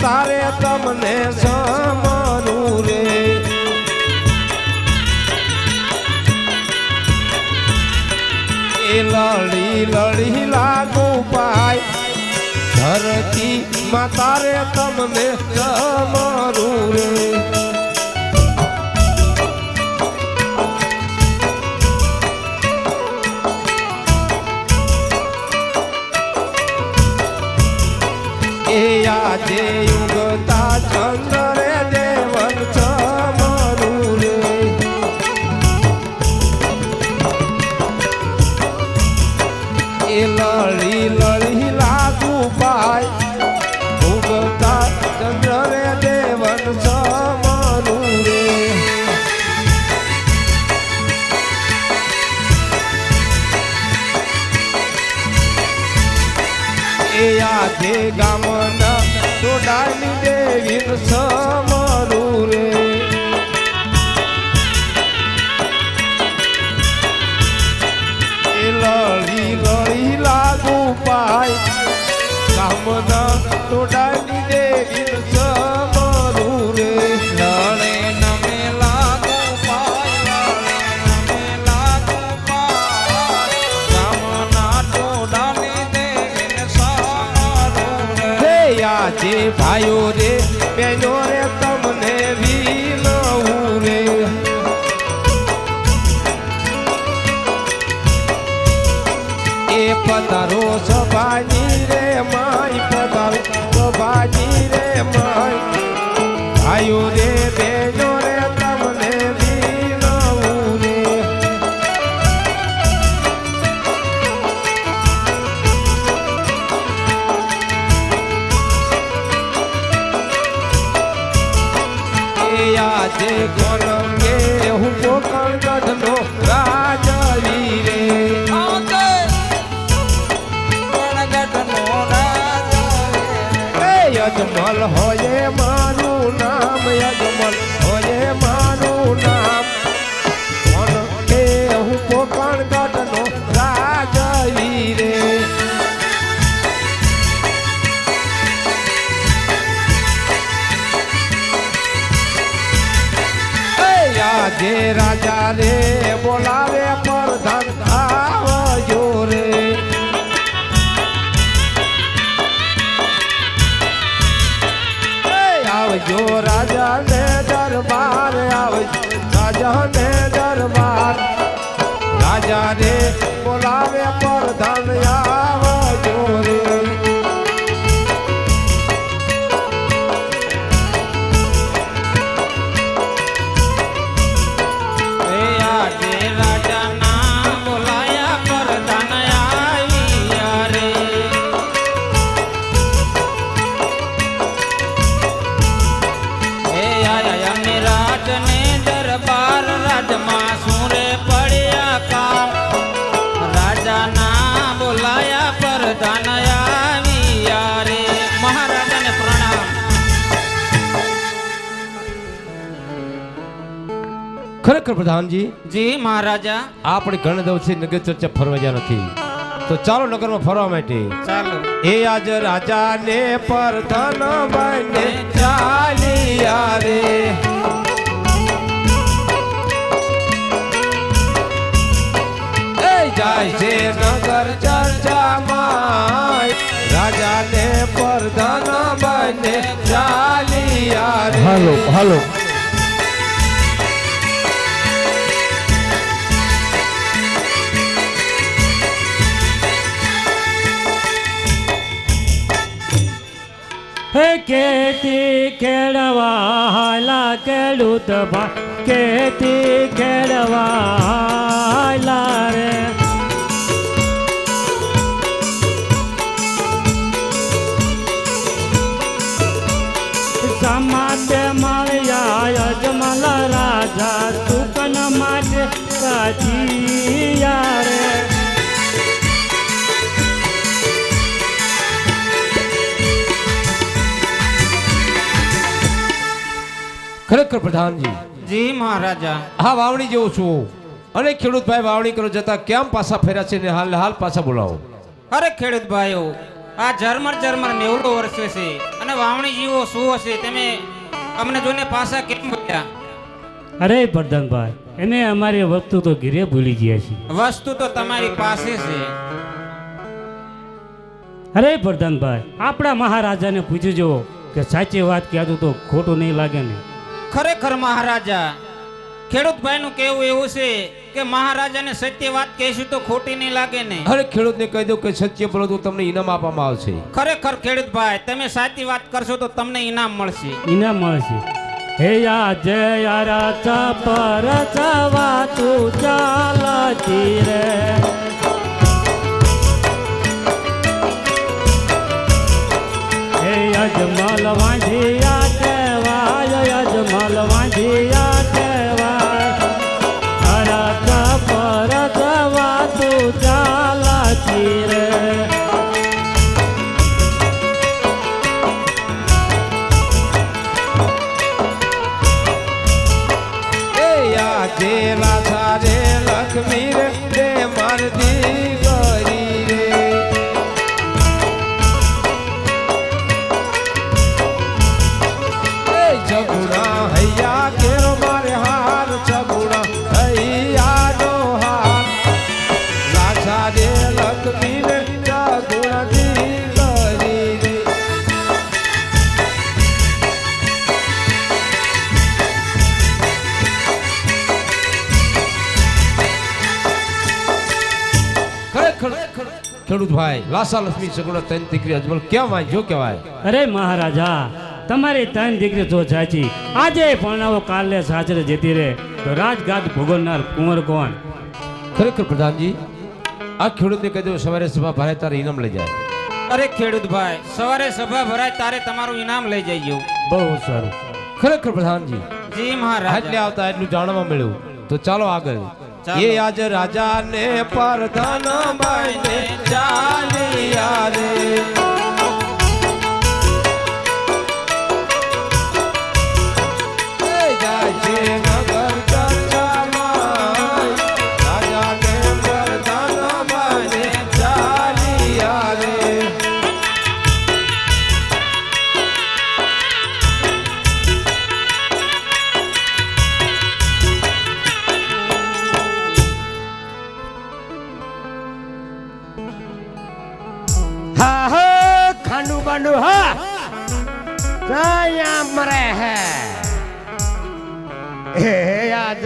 તારે તમને સમાનું રે. એ લડી લડી લાગુ પાય. ધરતી માં તારે તમને સમારું રે. Friday. ઠક્કર પ્રધાનજી જી મહારાજા. આપણે ઘણા દિવસથી નગર ચર્ચા ફરવા જ્યાં નથી. તો ચાલો નગરમાં ફરવા માટે. ચાલો. એ આજ રાજાને પરધન બને ચાલિયા રે જાય છે નગર ચર્ચામાં. રાજાને પરધન બને ચાલિયા રે હાલો હાલો. ખેતી ખેડવા હાલા ખેડૂત ભાઈ ખેતી ખેડવા ઠાકર પ્રધાનજી જી મહારાજા. હા વાવણી જેવું છું. અને ખેડૂત ભાઈ વાવણી કરો જતા કેમ પાછા ફેર્યા છે ને હાલ હાલ પાછા બોલાવો. અરે ખેડૂત ભાઈઓ આ ઝરમર ઝરમર નેવડો વર્ષે છે અને વાવણી જેવો શું હશે તમે અમને જોઈને પાછા કેમ બોલ્યા? અરે પ્રધાનભાઈ એને અમારી વસ્તુ તો ઘીરે ભૂલી ગયા છે વસ્તુ તો તમારી પાસે છે. અરે પ્રધાનભાઈ આપણા મહારાજાને પૂછજો કે સાચી વાત કહેતું તો ખોટું નહીં લાગે ને. ખરેખર મહારાજા ખેડૂત ભાઈનું કહેવું એવું છે કે મહારાજાને સત્ય વાત કહેશું તો ખોટી નહીં લાગે ને. હર ખેડૂતને કહી દઉં કે સત્ય બોલો તો તમને ઇનામ આપવામાં આવશે. ખરેખર ખેડૂતભાઈ તમે સાચી વાત કરશો તો તમને ઇનામ મળશે. ઇનામ મળશે. હે યા જય યારા પર ચવા તું ચાલતી રે. હે અજમલ વાંધિયા ખેડૂત ભાઈ લાસા લક્ષ્મી સગુણા ત્રણ દીકરી અજમલ કેમ વાંચ્યો કહેવાય? અરે મહારાજા તમારી ત્રણ દીકરી તો સાચી આજે પરણાવો કાલે સાચરે જતી રહે તો રાજઘાટ ભોગવનાર કુંવર કોણ? ખરેખર પ્રધાનજી આ ખેડૂતને કહી દો સવારે સભા ભરાય તારે ઇનામ લઈ જાય. અરે ખેડૂત ભાઈ સવારે સભા ભરાય તારે તમારું ઇનામ લઈ જઈએ બહુ સારું. ખરેખર પ્રધાનજી જી એટલે મહારાજા આવતા એટલું જાણવા મળ્યું. તો ચાલો આગળ. એ આજ રાજાને પરધાન બાઈને રે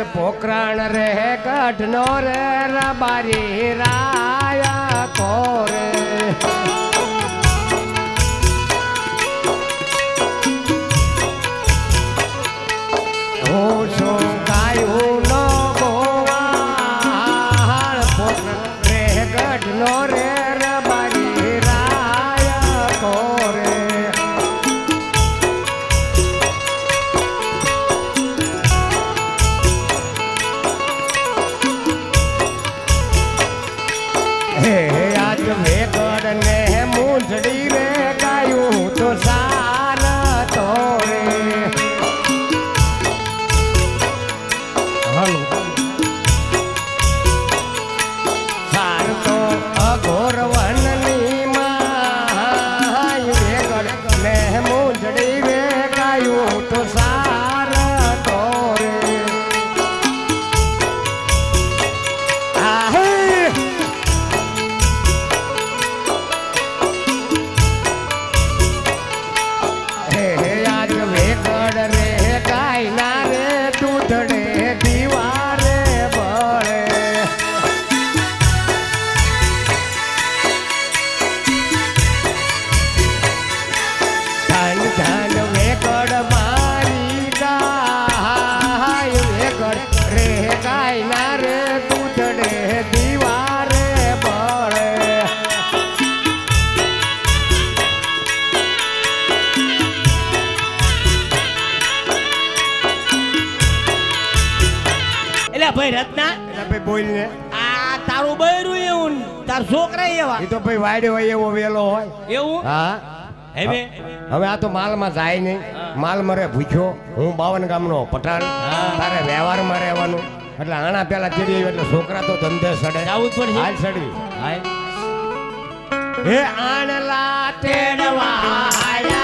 આજ પોકરાણ રે ગઢ નો રે રબારી રાયા એટલે ભાઈ રત્ના? એટલે ભાઈ બોલને. આ તારું બૈરું એવું તાર છોકરા એવા. એ તો ભાઈ વાડ્યો હોય એવો વેલો હોય. એવું? હા. હવે હવે આ તો માલમાં જાય નહીં. માલ મરે ભૂખ્યો. હું બાવન ગામનો પઠાણ. તારે વ્યવહારમાં રહેવાનું. એટલે આણા પેલા ચડી એટલે છોકરા તો ધંધે સડે. આવું પણ. હાલ સડવી. હાય. હે આણલા તેડવા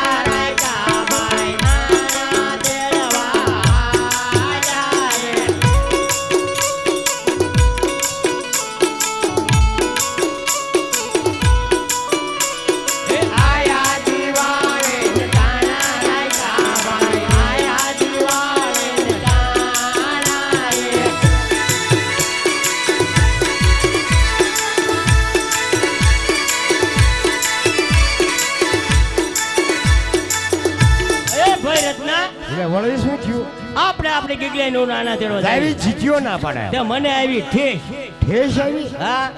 આપણી ગગલાઈ નો નાના તેડો આવી જીત્યો ના પડે તે મને આવી ઠેસ. ઠેસ આવી? હા.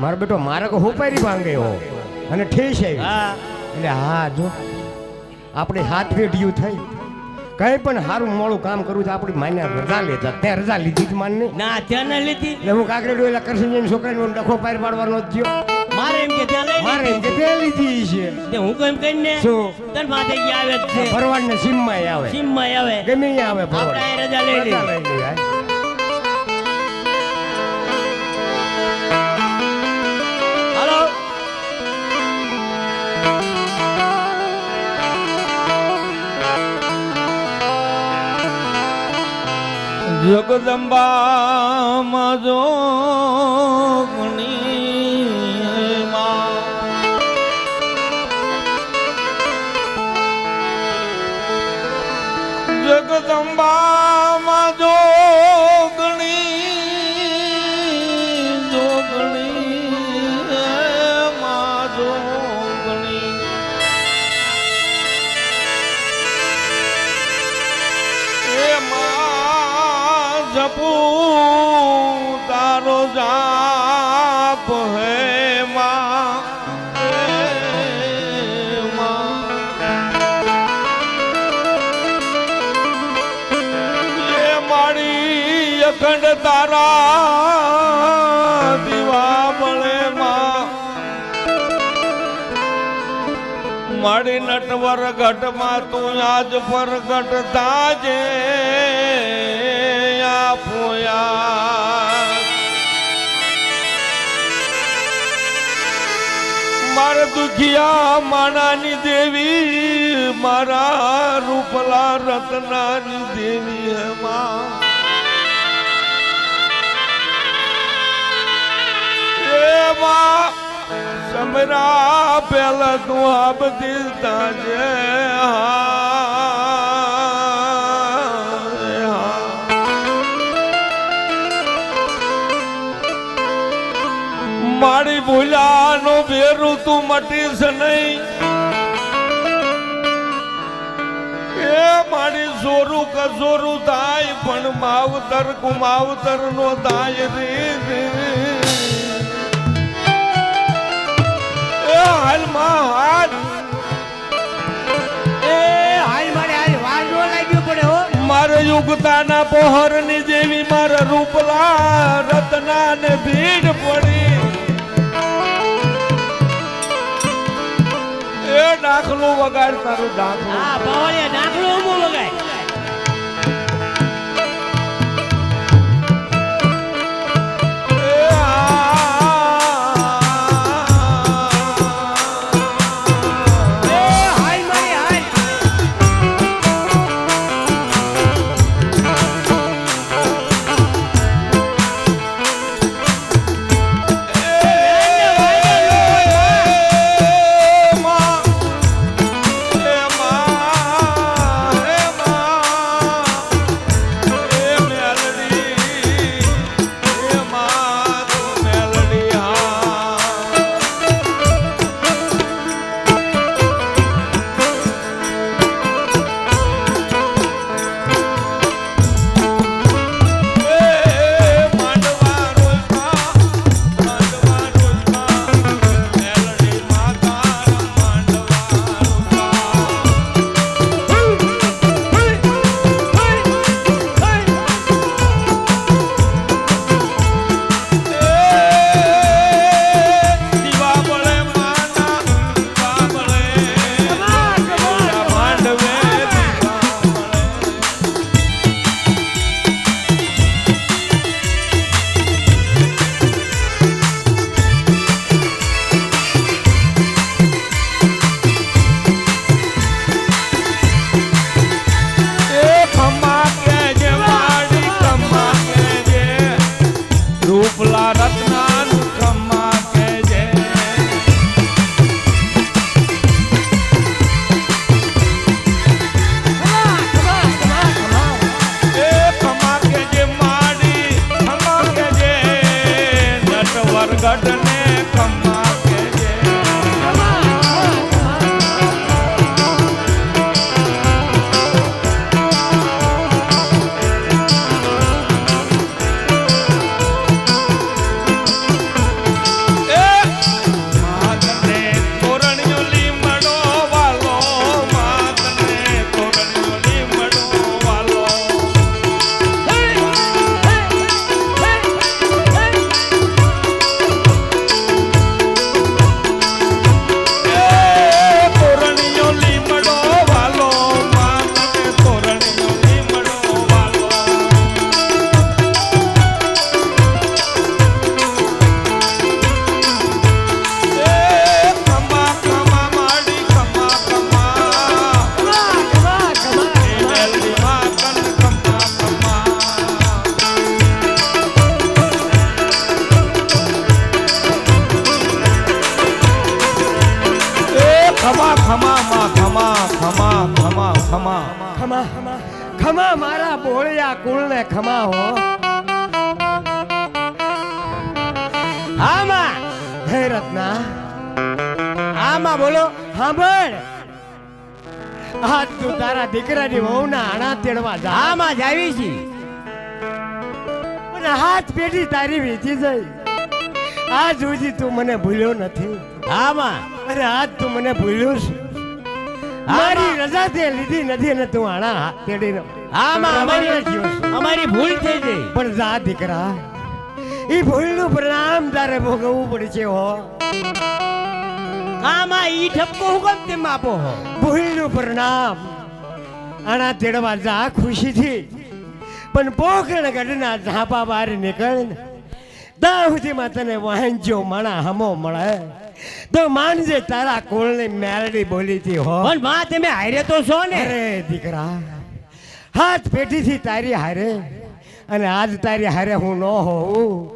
મારો બેટો મારે કો હોપારી ભાંગે હો અને ઠેસ આવી. હા. એટલે હા જો. આપણે હાથ પેઢીયું થઈ. કઈ પણ સારું મોડું કામ કરવું છે આપણી માને રજા લેતા ત્યાં રજા લીધી જ માન ને ના ત્યાં ના લીધી. એટલે હું કાકરેડો એટલે કરશનજીની છોકરાને ડખો પાર પાડવાનો જ થયો. મારે એમ કે ત્યાં લઈ મારે એમ કે ત્યાં લીધી છે. તે હું કેમ શું? તન માથે ગયા આવે જ છે? ભરવાડ ને આવે. સીમમાં આવે. ગમે ત્યાં આવે ભરવાડ. અહીં રજા લઈ રજા લઈએ. લઈ લઈએ, હાય. જોગણી જોગણી માં જોગણી એ માં જપુ તારો જાપ હે તારા દીવા મળે મારી નટવર ઘટમાં તું આજ પ્રગટ થાજે આપોયા. મારા દુખિયા માણાની દેવી, મારા રૂપલા રત્નાની દેવી હે માં. સમરા પેલા તું આ બધી તાજે મારી ભૂલાનો ભેરું તું મટીશ નહીં. એ મારી સોરું કસોરું થાય પણ માવતર કુમાવતર નો થાય રે હાલમાં હાલ. એ હાલ મારે હાલ વાર નો લાગ્યું પડે હો. મારે યુગતાના પહોરની જેવી મારા રૂપલા રત્ના ને ભીડ પડી. એ ડાખલું વગાડ તારું ડાખલું. હા ખમા હો. આમાં હે રત્ના આમાં બોલો સાંભળ આજ તું તારા દીકરાની વહુના આણા તેડવા જા. આમાં જાવી છે. પણ હાથ પેઢી તારી વીતી જઈ. આ જોજી તું મને ભૂલ્યો નથી. આમાં? અરે આજ તું મને ભૂલ્યો છે. મારી રજા તે લીધી નથી ને તું આણા તેડી તેડીને આમાં અમારી અમારી ભૂલ થઈ ગઈ. પણ જા દીકરા. એ ભૂલનું પરિણામ તારે ભોગવવું પડશે હો. આમાં ઈ ઠપકો હુકમ તેમ આપો હો? ભૂલનું પરિણામ આણા તેડવા જા ખુશીથી. પણ પોખણ ગઢના ઝાપા બહાર નીકળ ને ત્યાં સુધીમાં તને વાંજો મણા હમો મળે. તો માનજે તારા કોળની મેલડી બોલીતી હો. પણ માં તમે હારે તો છો ને? અરે દીકરા હાથ પેઢીથી તારી હારે અને આજ તારી હારે હું ન હોઉં.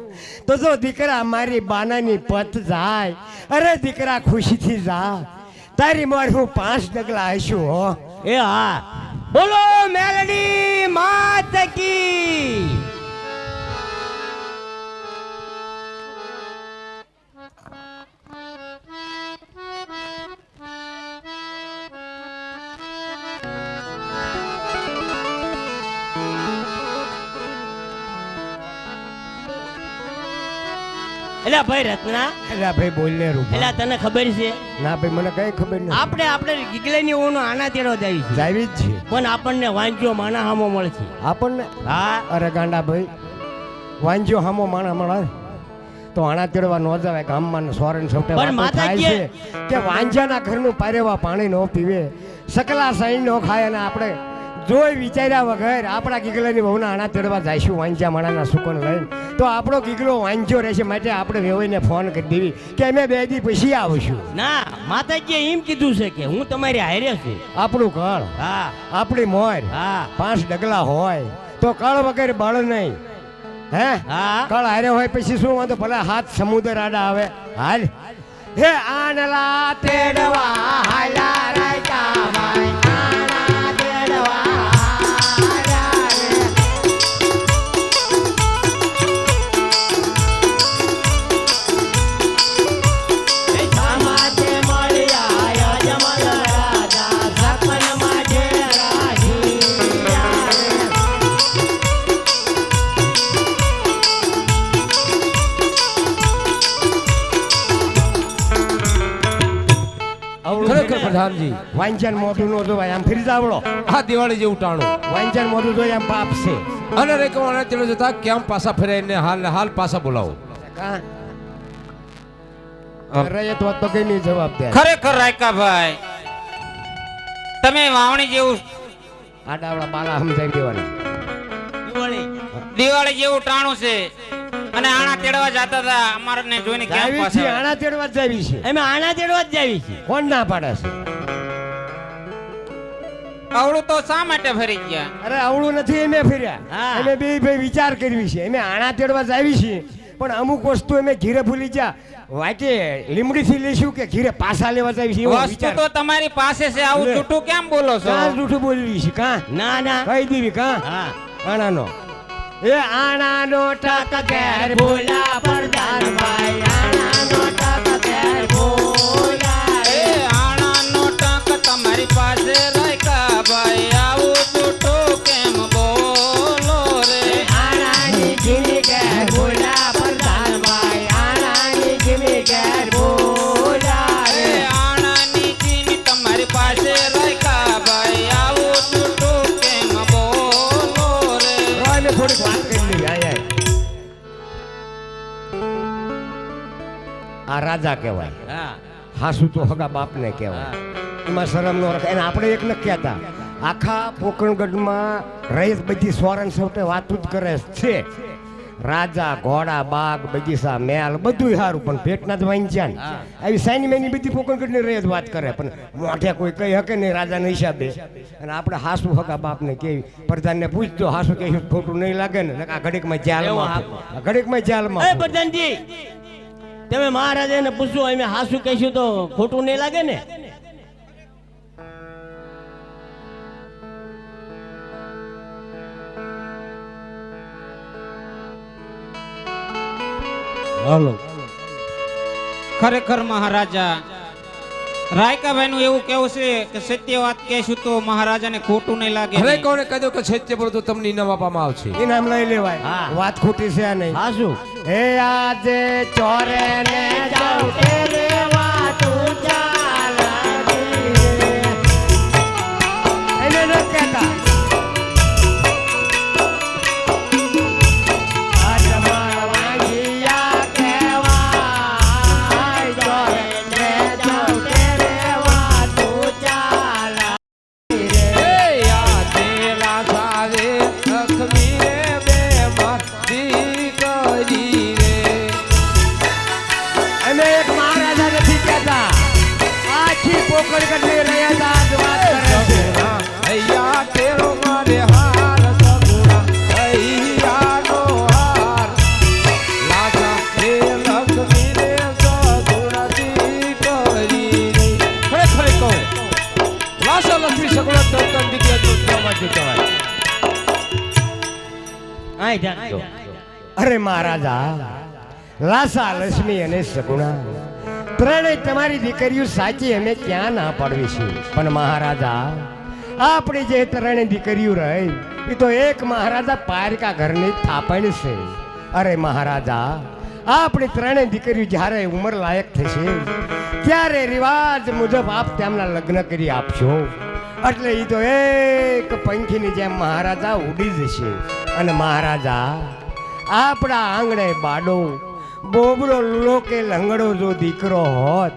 તો જો દીકરા મારી બાનાની પત જાય અરે દીકરા ખુશીથી જા. તારી મોર હું પાંચ ડગલા આવીશું હો. એ હા. બોલો મેલડી માત કી એલા ભાઈ રત્ના. એલા ભાઈ બોલ ને રૂપા. એલા તને ખબર છે? ના ભાઈ મને કઈ ખબર નથી. આપણે આપણે ગીગલેની ઓનો આના તેડો જાવી છે જાવી જ છે પણ આપણને વાંજો માના હામો મળશે. આપણને? હા. અરે ગાંડા ભાઈ વાંજો હામો માણા મળે. તો આણા તેડવા ન જવાય ગામમાં ને સોરન સૌટે થાય કે- છે કે વાંજાના ઘરનું પારેવા પાણી ન પીવે સકલા સાઈ ન ખાય અને આપણે જોઈ વિચાર્યા વગર આપણા ગીગલાની બહુના આણા તેડવા જઈશું વાંચ્યા માણાના સુકન લઈને. તો આપણો ગીગલો વાંજ્યો રહેશે માટે આપણે વેવાઈને ફોન કરી દેવી કે અમે બે દી પછી આવશું. ના માતાજીએ એમ કીધું છે કે હું તમારી હારે છું. આપણું કળ હા. આપણી મોર હા. પાંચ ડગલા હોય તો કળ વગર બળ નહીં. હે? હા. કળ હારે હોય પછી શું વાંધો? ભલે હાથ સમુદ્ર આડા આવે. હાલ. હે આનલા તેડવા હાલા રાયકા ભાઈ પ્રધાનજી વાંચન મોઢું નો જોવાય આમ ફરી જાવડો આ દિવાળી જેવું ટાણું. વાંચન મોઢું જોઈ આમ પાપ છે. અને રે કવાના ચલો જતા કેમ પાસા ફેરાઈને હાલ હાલ પાસા બોલાવો. અરે તો તો કઈ નહીં જવાબ દે. ખરેખર રાયકા ભાઈ તમે વાવણી જેવું આડાવડા બાલા સમજાવી દેવાના. દિવાળી. દિવાળી જેવું ટાણું છે. અને આણા તેડવા જતા હતા. અમારને જોઈને કેમ છે આણા તેડવા જ જાવી છે. અમે આણા તેડવા જ જાવી છે. કોણ ના પાડે છે? અવળું તો શા માટે ફરી ગયા? અરે અવળું નથી અમે ફર્યા. અમે બે ભાઈ વિચાર કરવી છે. અમે આણા તેડવા જાવી છીએ પણ અમુક વસ્તુ અમે ઘીરે ભૂલી જા. વાટે લીમડીથી લઈશું કે ઘીરે પાછા લેવા જાય છે વસ્તુ તો તમારી પાસે છે. આવું. જૂઠું કેમ બોલો છો? જૂઠું બોલવી છે. કા? ના ના. કહી દેવી કા? હા. આણાનો. એ આણાનો ટક ઘેર ભૂલા પ્રધાન ભાઈ. આણાનો ટક ઘેર ભૂલા. એ આણાનો ટક તમારી પાસે રાયકા આ રાજા કહેવાય. હાસુ તો હગા બાપને કહેવાય. એમાં શરમ નો રખાય એને આપણે એક ન કહેતા. આખા પોકણગઢમાં રહીશ બધી સ્વરણ સૌટે વાતું જ કરે છે. રાજા ઘોડા બાગ બગીચા મેલ બધું સારું પણ પેટના જ વાંચ્યા ને. આવી સાઈની મેની બધી પોકરણગઢની રહીત વાત કરે પણ મોઢે કોઈ કહી શકે નહીં રાજાના હિસાબે. અને આપણે હાસુ હગા બાપને કેવી પ્રધાનને પૂછતો હાસુ કે ખોટું નહીં લાગે ને? આ ઘડીકમાં જાલમાં ઘડીકમાં જાલમાં પ્રધાનજી! તમે મહારાજ એને પૂછ્યું, અમે હાસુ કહીશું તો ખોટું નહીં લાગે ને? હાલો. ખરેખર મહારાજા રાયકાભાઈ નું એવું કેવું છે કે સત્ય વાત કહેશું તો મહારાજાને ખોટું નહીં લાગે હવે કોને કહી દો કે સત્ય બોલો તો તમને ઇનામ આપવામાં આવશે? ઇનામ લઈ લેવાય. હા. વાત ખોટી છે આ નહીં. શું? હે આજે ચોરે ને જાઉં અરે મહારાજા લાસા લક્ષ્મી અને સગુણા. ત્રણેય તમારી દીકરીઓ સાચી, અમે ક્યાં ના પાડવી છે પણ મહારાજા, આપણી જે ત્રણેય દીકરીઓ રહી, એ તો એક મહારાજા પારકા ઘરની થાપણ છે. અરે મહારાજા, આપણી ત્રણેય દીકરીઓ જ્યારે ઉંમર લાયક થશે, ત્યારે રિવાજ મુજબ આપ તેમના લગ્ન કરી આપશો. એટલે એ તો એક પંખીની જેમ મહારાજા ઉડી જશે. અને મહારાજા, આપણા આંગણે બાડો બોબડો લુલો કે લંગડો જો દીકરો હોત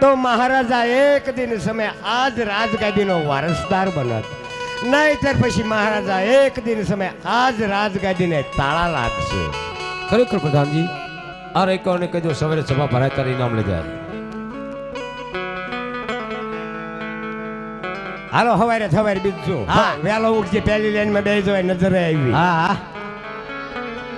તો મહારાજા એક દિન સમય આજ રાજગાદીનો વારસદાર બનત. નહીતર પછી મહારાજા એક દિન સમય આજ રાજગાદીને તાળા લાગશે. ખરેખર પ્રધાનજી આ રેકોર્ડને કહેજો સવારે સભા ભરાય ત્યારે ઇનામ લઈ જાય. હાલો હવારે થવારે બીજું હા. વહેલો ઉઠજે પહેલી લાઈનમાં બેસી જવાય નજરે આવી. હા હા.